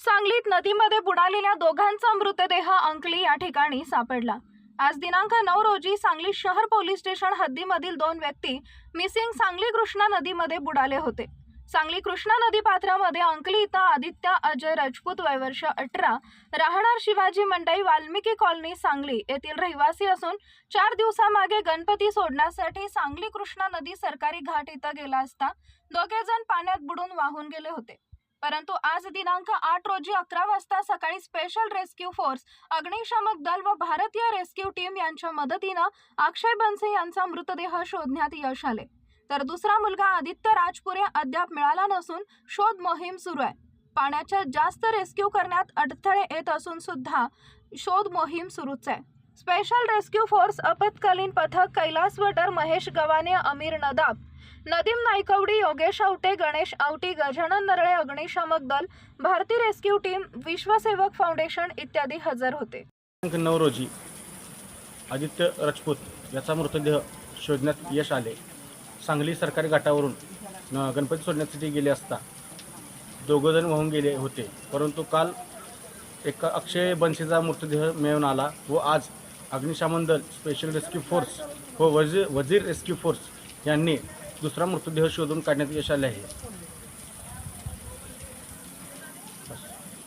सांगलीत नदीमध्ये बुडालेल्या दोघांचा मृतदेह अंकली या ठिकाणी सापडला. आज दिनांक नऊ रोजी सांगली शहर पोलीस स्टेशन हद्दीमधील दोन व्यक्ती मिसिंग सांगली कृष्णा नदीमध्ये बुडाले होते. सांगली कृष्णा नदी पात्रामध्ये अंकली इथं आदित्य अजय राजपूत वयवर्ष अठरा राहणार शिवाजी मंडई वाल्मिकी कॉलनी सांगली येथील रहिवासी असून चार दिवसामागे गणपती सोडण्यासाठी सांगली कृष्णा नदी सरकारी घाट इथं गेला असता दोघे जण पाण्यात बुडून वाहून गेले होते. परंतु आज दिनांक आठ रोजी अकरा वाजता सकाळी स्पेशल रेस्क्यू फोर्स अग्निशामक दल व भारतीय रेस्क्यू टीम यांच्या मदतीनं अक्षय बनसे यांचा मृतदेह शोधण्यात यश आले. तर दुसरा मुलगा आदित्य राजपुरे अद्याप मिळाला नसून शोध मोहीम सुरू आहे. पाण्याच्या जास्त रेस्क्यू करण्यात अडथळे येत असून सुद्धा शोध मोहीम सुरूच आहे. स्पेशल रेस्क्यू फोर्स आपत्कालीन पथक कैलास वटर महेश गवाने अमीर नदाब नदीम नायकवडी योगेश आवटे गणेश आवटी गजानन नरळे अग्निशामक दल भारतीय रेस्क्यू टीम विश्वसेवक फाउंडेशन इत्यादी हजर होते. नऊ रोजी आदित्य राजपूत याचा मृतदेह शोधण्यात यश आले. सांगली सरकारी घाटावरून न- गणपती सोडण्यासाठी गेले असता दोघंजण वाहून गेले होते. परंतु काल एका अक्षय बनसेचा मृतदेह मिळून आला व आज अग्निशामन दल स्पेशल रेस्क्यू फोर्स व वजीर वजीर रेस्क्यू फोर्स यांनी दुसरा मृतदेह शोधून काढण्यात यश आले आहे.